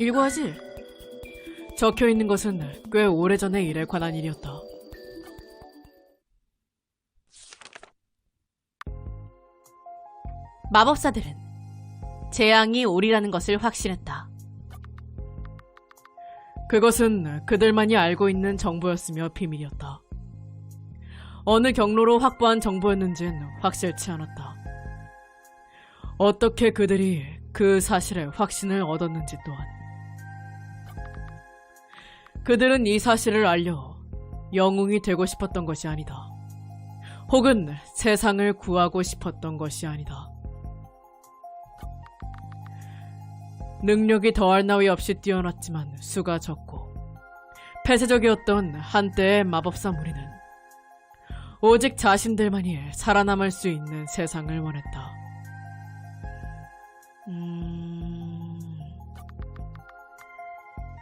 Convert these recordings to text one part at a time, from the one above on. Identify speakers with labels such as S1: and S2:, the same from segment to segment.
S1: 일과하지? 적혀 있는 것은 꽤 오래전의 일에 관한 일이었다. 마법사들은 재앙이 오리라는 것을 확신했다. 그것은 그들만이 알고 있는 정보였으며 비밀이었다. 어느 경로로 확보한 정보였는지는 확실치 않았다. 어떻게 그들이 그 사실에 확신을 얻었는지 또한. 그들은 이 사실을 알려 영웅이 되고 싶었던 것이 아니다. 혹은 세상을 구하고 싶었던 것이 아니다. 능력이 더할 나위 없이 뛰어났지만 수가 적고 폐쇄적이었던 한때의 마법사 무리는 오직 자신들만이 살아남을 수 있는 세상을 원했다.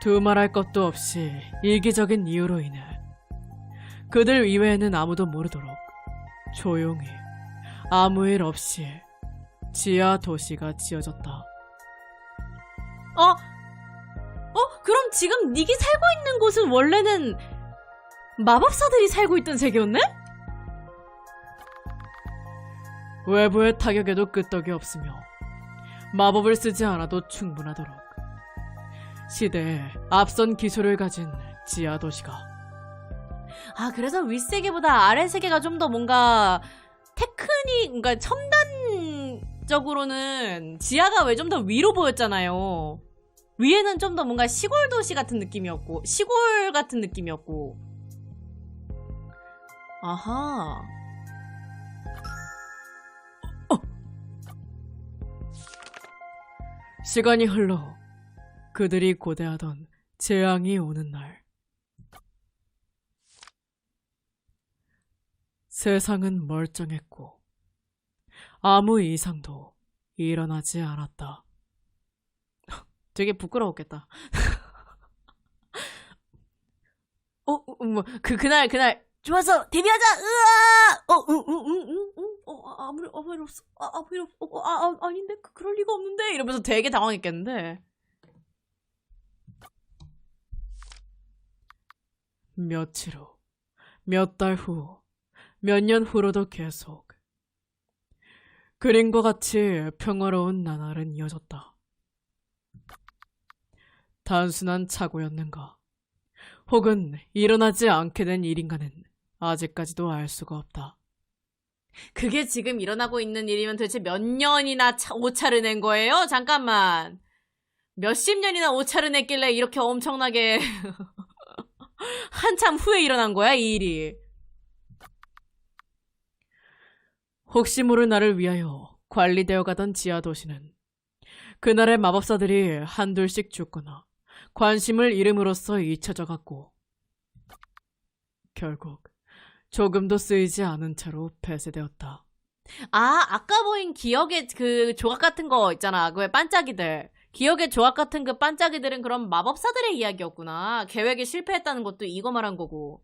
S1: 두말할 것도 없이 이기적인 이유로 인해 그들 이외에는 아무도 모르도록 조용히 아무 일 없이 지하 도시가 지어졌다. 어? 어? 그럼 지금 닉이 살고 있는 곳은 원래는 마법사들이 살고 있던 세계였네? 외부의 타격에도 끄떡이 없으며 마법을 쓰지 않아도 충분하도록 시대에 앞선 기술을 가진 지하 도시가. 아 그래서 윗세계보다 아래세계가 좀 더 뭔가 테크닉 그러니까 첨단적으로는 지하가 왜 좀 더 위로 보였잖아요. 위에는 좀 더 뭔가 시골 도시 같은 느낌이었고 시골 같은 느낌이었고. 아하. 시간이 흘러 그들이 고대하던 재앙이 오는 날. 세상은 멀쩡했고 아무 이상도 일어나지 않았다. 되게 부끄러웠겠다. 어, 어, 뭐, 그, 그날, 그날, 좋았어! 데뷔하자! 으아! 어, 응, 응, 응, 응, 응, 어, 아, 아무 일, 아무 일 없어. 아, 아무 일 없어. 어, 아, 아, 아닌데? 그, 그럴 리가 없는데? 이러면서 되게 당황했겠는데. 며칠 후, 몇 달 후, 몇 년 후로도 계속. 그림과 같이 평화로운 나날은 이어졌다. 단순한 착오였는가? 혹은 일어나지 않게 된 일인가는 아직까지도 알 수가 없다. 그게 지금 일어나고 있는 일이면 도대체 몇 년이나 차- 오차를 낸 거예요? 잠깐만. 몇십 년이나 오차를 냈길래 이렇게 엄청나게 한참 후에 일어난 거야, 이 일이. 혹시 모를 나를 위하여 관리되어 가던 지하 도시는 그날의 마법사들이 한둘씩 죽거나 관심을 잃음으로써 잊혀져 갔고 결국 조금도 쓰이지 않은 채로 폐쇄되었다. 아, 아까 보인 기억의 그 조각 같은 거 있잖아. 그 왜 반짝이들. 기억의 조각 같은 그 반짝이들은 그런 마법사들의 이야기였구나. 계획이 실패했다는 것도 이거 말한 거고.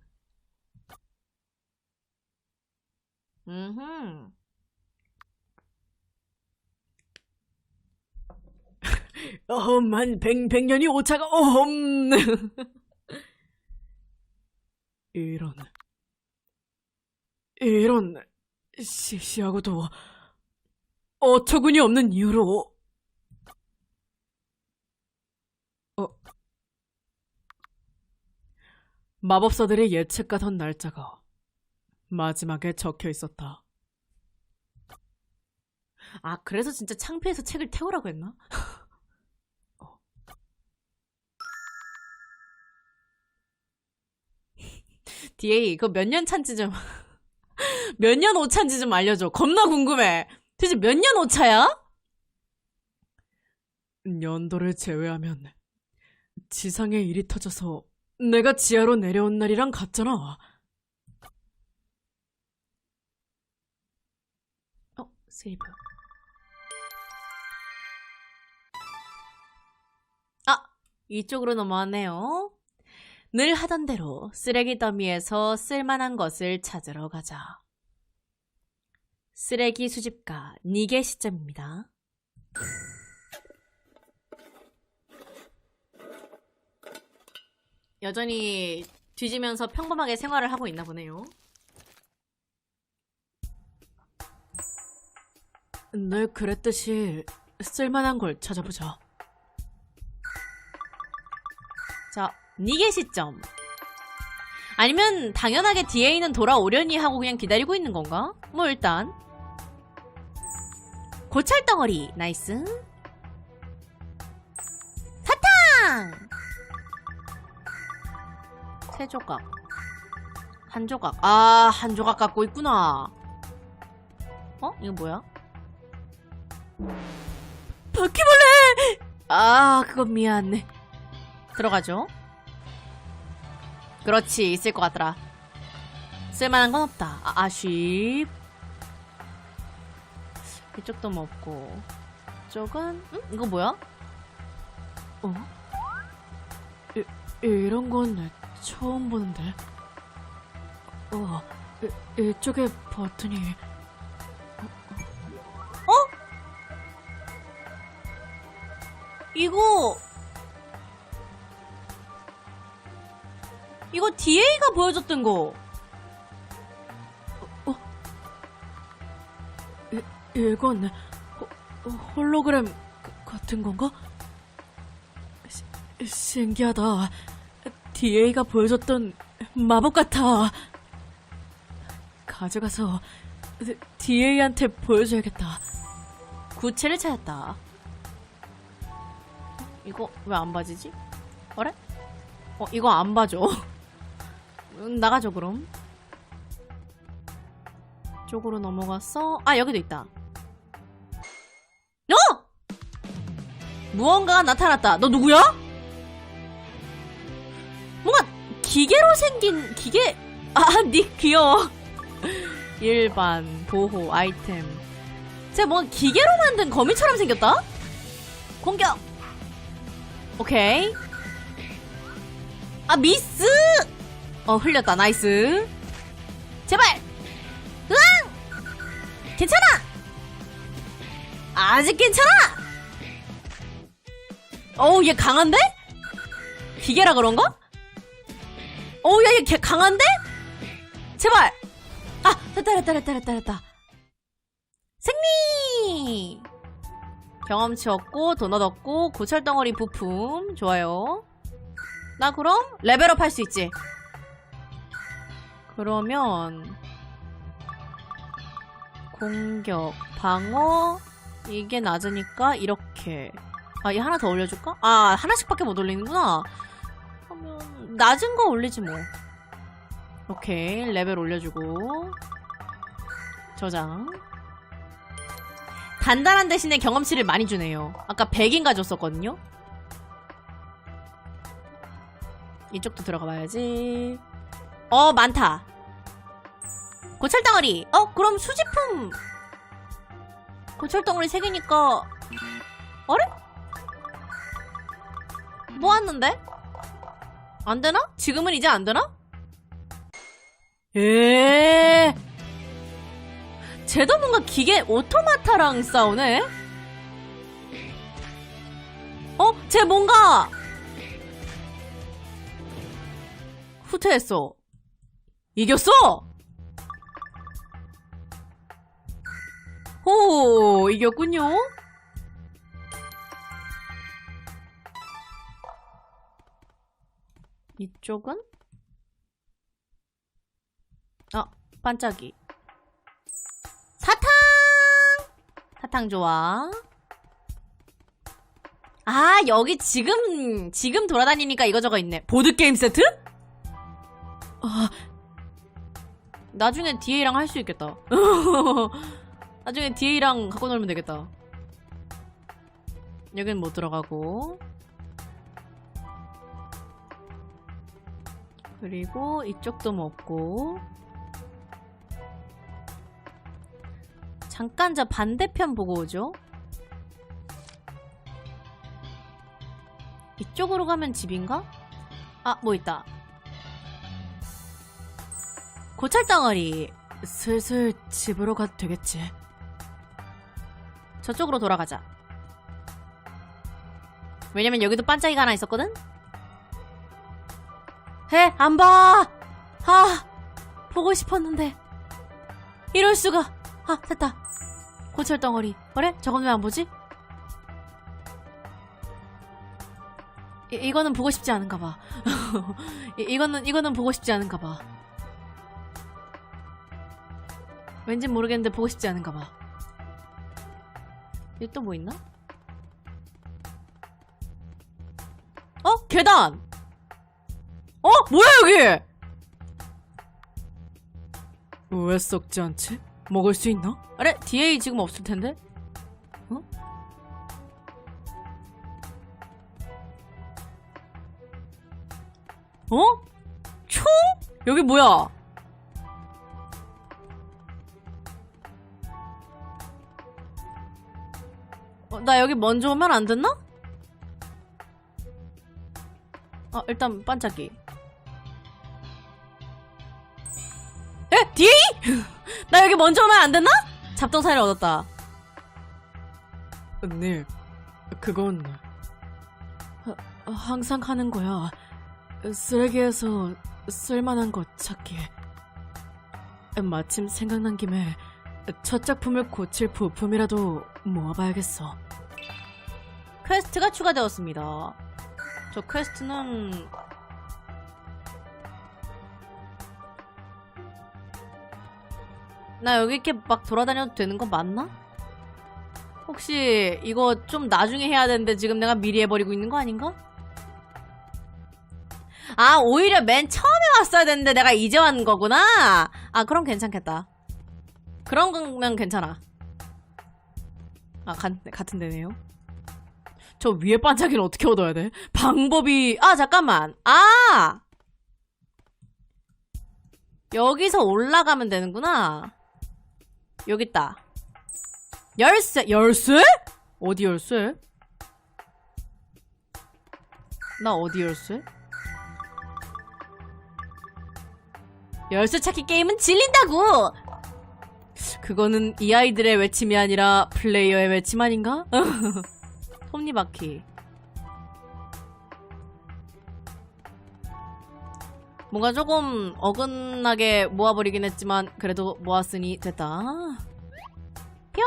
S1: 음. 어만 백 백년이 오차가 어흠. 이런 이런 시시하고도 어처구니 없는 이유로 어 마법사들의 예측 가던 날짜가 마지막에 적혀 있었다. 아 그래서 진짜 창피해서 책을 태우라고 했나? 어. DA 그거 몇 년 찬지 좀 몇 년 오차인지 좀 알려줘. 겁나 궁금해. 도대체 몇 년 오차야? 연도를 제외하면 지상에 일이 터져서 내가 지하로 내려온 날이랑 같잖아. 어, 세이브. 아, 이쪽으로 넘어왔네요. 늘 하던 대로 쓰레기 더미에서 쓸만한 것을 찾으러 가자. 쓰레기 수집가 니게 시점입니다. 여전히 뒤지면서 평범하게 생활을 하고 있나 보네요. 늘 그랬듯이 쓸만한 걸 찾아보자. 자, 니게 시점. 아니면 당연하게 DA는 돌아오려니 하고 그냥 기다리고 있는 건가? 뭐 일단 고철 덩어리 나이스 사탕 세 조각. 한 조각. 아 한 조각 갖고 있구나. 어? 이거 뭐야? 바퀴벌레! 아 그건 미안 들어가죠? 그렇지 있을 것 같더라. 쓸만한 건 없다. 아, 아쉽. 이쪽도 뭐 없고. 이쪽은 응? 이거 뭐야? 어? 이, 이런 건 처음 보는데 어 이, 이쪽에 버튼이 어? 이거 이거 DA가 보여줬던 거 어? 어? 이, 이건 호, 홀로그램 가- 같은 건가? 시- 신기하다. DA가 보여줬던 마법 같아. 가져가서 DA한테 보여줘야겠다. 구체를 찾았다. 이거 왜 안 봐지지? 어래? 어, 이거 안 봐줘. 음, 나가죠, 그럼. 쪽으로 넘어갔어. 아, 여기도 있다. 어! 무언가가 나타났다. 너 누구야? 기계로 생긴 기계 아, 니 귀여워. 일반 보호 아이템. 쟤 뭔가 기계로 만든 거미처럼 생겼다? 공격. 오케이. 아, 미스! 어, 흘렸다. 나이스. 제발! 으앙! 괜찮아! 아직 괜찮아! 어우, 얘 강한데? 기계라 그런가? 어우, 야, 얘 개- 강한데? 제발! 아, 됐다, 됐다, 됐다, 됐다, 됐다. 승리! 경험치 얻고, 도넛 얻고, 고철 덩어리 부품. 좋아요. 나 그럼 레벨업 할 수 있지. 그러면, 공격, 방어, 이게 낮으니까 이렇게. 아, 얘 하나 더 올려줄까? 아, 하나씩밖에 못 올리는구나. 낮은 거 올리지 뭐. 오케이, 레벨 올려주고. 저장. 단단한 대신에 경험치를 많이 주네요. 아까 100인가 줬었거든요? 이쪽도 들어가 봐야지. 어, 많다. 고철덩어리. 어, 그럼 수지품. 고철덩어리 3개니까. 어래? 모았는데? 안 되나? 지금은 이제 안 되나? 에 쟤도 뭔가 기계 오토마타랑 싸우네? 어? 쟤 뭔가 후퇴했어. 이겼어! 오, 이겼군요. 이쪽은? 어, 반짝이. 사탕! 사탕 좋아. 아, 여기 지금, 지금 돌아다니니까 이거저거 있네. 보드게임 세트? 아, 나중에 DA랑 할 수 있겠다. 나중에 DA랑 갖고 놀면 되겠다. 여긴 못 들어가고. 그리고 이쪽도 먹고. 잠깐 저 반대편 보고 오죠. 이쪽으로 가면 집인가? 아, 뭐 있다. 고철덩어리. 슬슬 집으로 가도 되겠지. 저쪽으로 돌아가자. 왜냐면 여기도 반짝이가 하나 있었거든? 해, 안 봐! 아, 보고 싶었는데. 이럴 수가. 아, 됐다. 고철 덩어리. 그래? 저건 왜 안 보지? 이, 이거는 보고 싶지 않은가 봐. 이, 이거는, 이거는 보고 싶지 않은가 봐. 왠진 모르겠는데 보고 싶지 않은가 봐. 여기 또뭐 있나? 어? 계단! 어? 뭐야 여기! 왜 썩지 않지? 먹을 수 있나? 아래 DA 지금 없을 텐데? 어? 어? 총? 여기 뭐야? 어, 나 여기 먼저 오면 안 됐나? 어, 일단 반짝이. 에? DA? 나 여기 먼저 오면 안 됐나? 잡동사를 얻었다. 네, 그건 어, 항상 하는 거야. 쓰레기에서 쓸만한 것 찾기. 마침 생각난 김에 첫 작품을 고칠 부품이라도 모아봐야겠어. 퀘스트가 추가되었습니다. 저 퀘스트는 나 여기 이렇게 막 돌아다녀도 되는 거 맞나? 혹시 이거 좀 나중에 해야 되는데 지금 내가 미리 해버리고 있는 거 아닌가? 아 오히려 맨 처음에 왔어야 되는데 내가 이제 왔는 거구나. 아 그럼 괜찮겠다. 그런 거면 괜찮아. 아 가, 같은 데네요. 저 위에 반짝이는 어떻게 얻어야 돼? 방법이 아 잠깐만. 아! 여기서 올라가면 되는구나 여기 있다 열쇠 열쇠? 어디 열쇠? 나 어디 열쇠? 열쇠 찾기 게임은 질린다고! 그거는 이 아이들의 외침이 아니라 플레이어의 외침 아닌가? 톱니바퀴. 뭔가 조금 어긋나게 모아버리긴 했지만 그래도 모았으니 됐다. 뿅!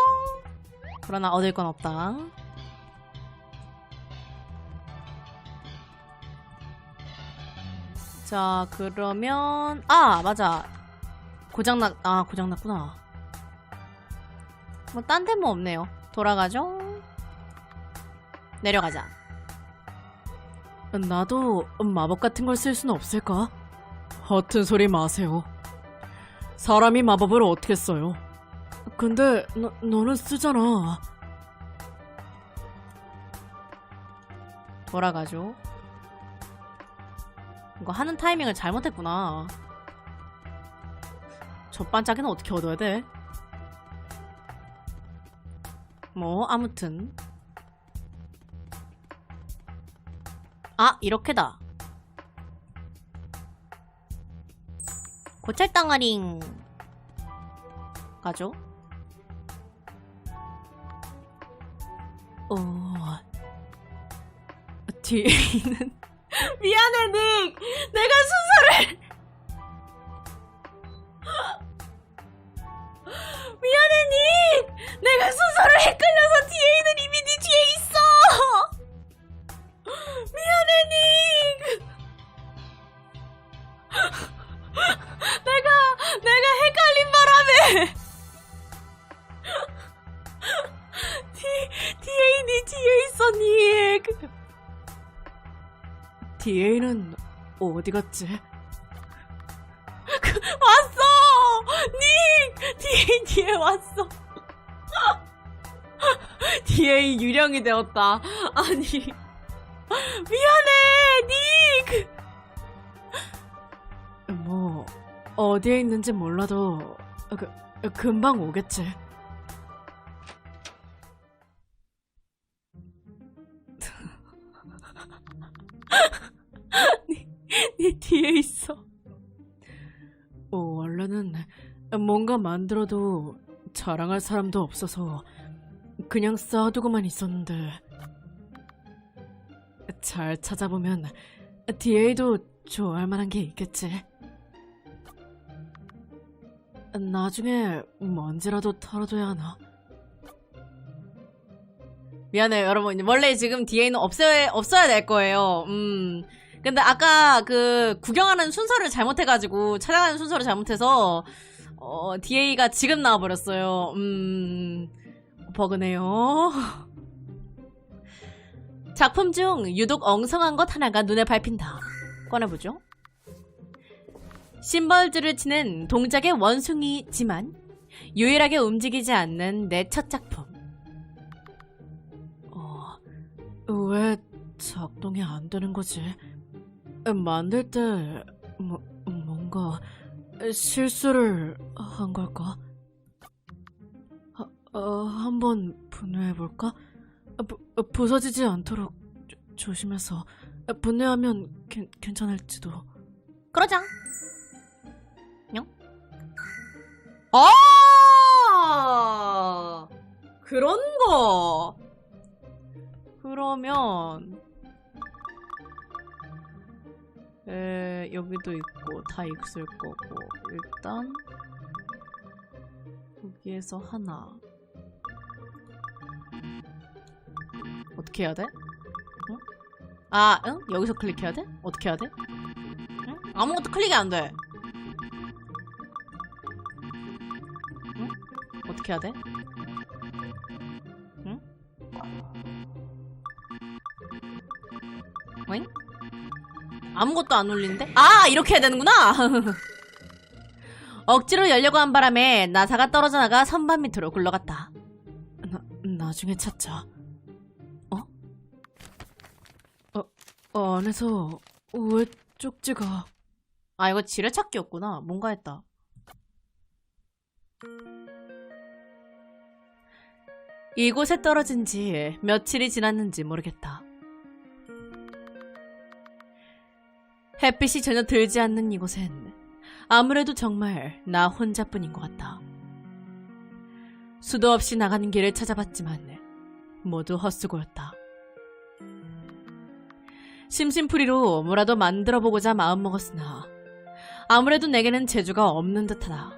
S1: 그러나 얻을 건 없다. 자, 그러면 아, 맞아. 고장났 아, 고장났구나. 뭐 딴 데 뭐 없네요. 돌아가죠. 내려가자. 나도 마법 같은 걸 쓸 수는 없을까? 허튼 소리 마세요. 사람이 마법을 어떻게 써요? 근데 너, 너는 쓰잖아. 돌아가죠. 이거 하는 타이밍을 잘못했구나. 저 반짝이는 어떻게 얻어야 돼? 뭐 아무튼 아 이렇게다 고철 땅아링 가죠? 어 뒤에 있는 미안해 닉! 내가 순서를 미안해 닉! 내가 순서를 헷갈려서 뒤에 있는 이미 네 뒤에 뒤 뒤에 네 뒤에 있어 닉 DA는 어디 갔지? 그, 왔어! 닉! DA 뒤에 왔어. DA 유령이 되었다. 아니. 미안해! 닉! 뭐, 어디에 있는지 몰라도, 그, 금방 오겠지. 네 뒤에 있어. 어, 원래는 뭔가 만들어도 자랑할 사람도 없어서 그냥 쌓아두고만 있었는데 잘 찾아보면 DA도 좋아할 만한 게 있겠지. 나중에 먼지라도 털어둬야 하나. 미안해요, 여러분. 원래 지금 DA는 없어야, 없어야 될 거예요. 음. 근데 아까 그 구경하는 순서를 잘못해가지고, 찾아가는 순서를 잘못해서, 어, DA가 지금 나와버렸어요. 음. 버그네요. 작품 중 유독 엉성한 것 하나가 눈에 밟힌다. 꺼내보죠. 심벌즈를 치는 동작의 원숭이지만 유일하게 움직이지 않는 내 첫 작품. 어, 왜 작동이 안 되는 거지? 만들 때 뭐, 뭔가 실수를 한 걸까? 어, 어, 한번 분해해볼까? 부, 어, 부서지지 않도록 조, 조심해서 분해하면 괜, 괜찮을지도. 그러자. 아! 그런 거! 그러면, 에, 여기도 있고, 다 있을 거고, 일단, 여기에서 하나. 어떻게 해야 돼? 응? 아, 응? 여기서 클릭해야 돼? 어떻게 해야 돼? 응? 아무것도 클릭이 안 돼. 어떻게 해야 돼? 응? 응? 아무것도 안 울리는데? 아! 이렇게 해야 되는구나! 억지로 열려고 한 바람에 나사가 떨어져 나가 선반 밑으로 굴러갔다. 나, 나중에 찾자. 어, 안에서 왜 쪽지가... 아, 이거 지뢰찾기였구나. 뭔가 했다. 이곳에 떨어진 지 며칠이 지났는지 모르겠다. 햇빛이 전혀 들지 않는 이곳엔 아무래도 정말 나 혼자뿐인 것 같다. 수도 없이 나가는 길을 찾아봤지만 모두 헛수고였다. 심심풀이로 뭐라도 만들어 보고자 마음먹었으나 아무래도 내게는 재주가 없는 듯하다.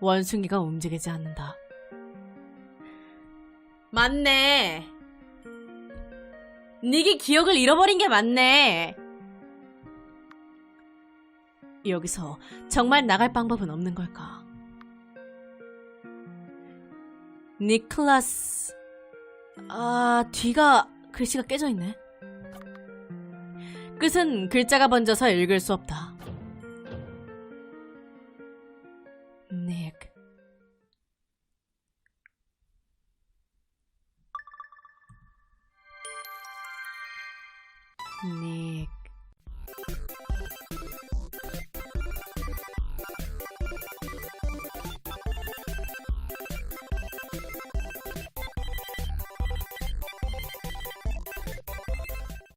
S1: 원숭이가 움직이지 않는다. 맞네. 니게 기억을 잃어버린 게 맞네. 여기서 정말 나갈 방법은 없는 걸까? 니클라스. 아, 뒤가 글씨가 깨져 있네. 끝은 글자가 번져서 읽을 수 없다.